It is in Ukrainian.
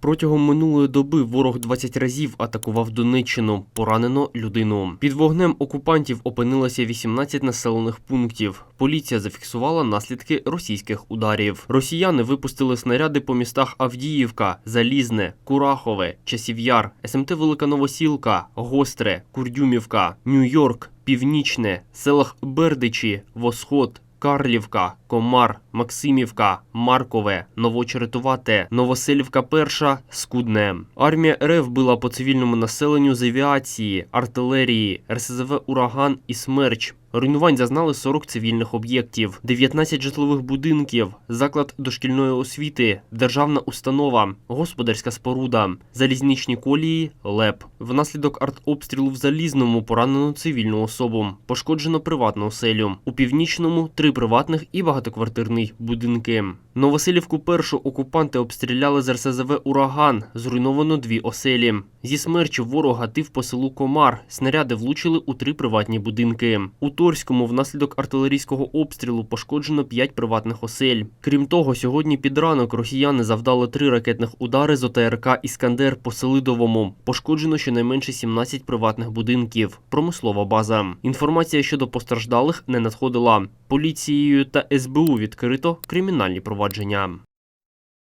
Протягом минулої доби ворог 20 разів атакував Донеччину. Поранено людину. Під вогнем окупантів опинилося 18 населених пунктів. Поліція зафіксувала наслідки російських ударів. Росіяни випустили снаряди по містах Авдіївка, Залізне, Курахове, Часів'яр, СМТ Велика Новосілка, Гостре, Курдюмівка, Нью-Йорк, Північне, селах Бердичі, Восход. Карлівка, Комар, Максимівка, Маркове, Новочеретувате, Новоселівка Перша, Скудне. Армія РФ била по цивільному населенню з авіації, артилерії, РСЗВ Ураган і Смерч. Руйнувань зазнали 40 цивільних об'єктів, 19 житлових будинків, заклад дошкільної освіти, державна установа, господарська споруда, залізничні колії, ЛЕП. Внаслідок артобстрілу в Залізному поранено цивільну особу. Пошкоджено приватну оселю. У північному три приватних і багатоквартирний будинки. Новоселівку першу окупанти обстріляли з РСЗВ Ураган. Зруйновано дві оселі. Зі смерчу ворог гатив по селу Комар. Снаряди влучили у три приватні будинки. У Торському внаслідок артилерійського обстрілу пошкоджено п'ять приватних осель. Крім того, сьогодні під ранок росіяни завдали три ракетних удари з ОТРК Іскандер по Селидовому. Пошкоджено щонайменше 17 приватних будинків. Промислова база. Інформація щодо постраждалих не надходила. Поліцією та СБУ відкрито кримінальні провадження.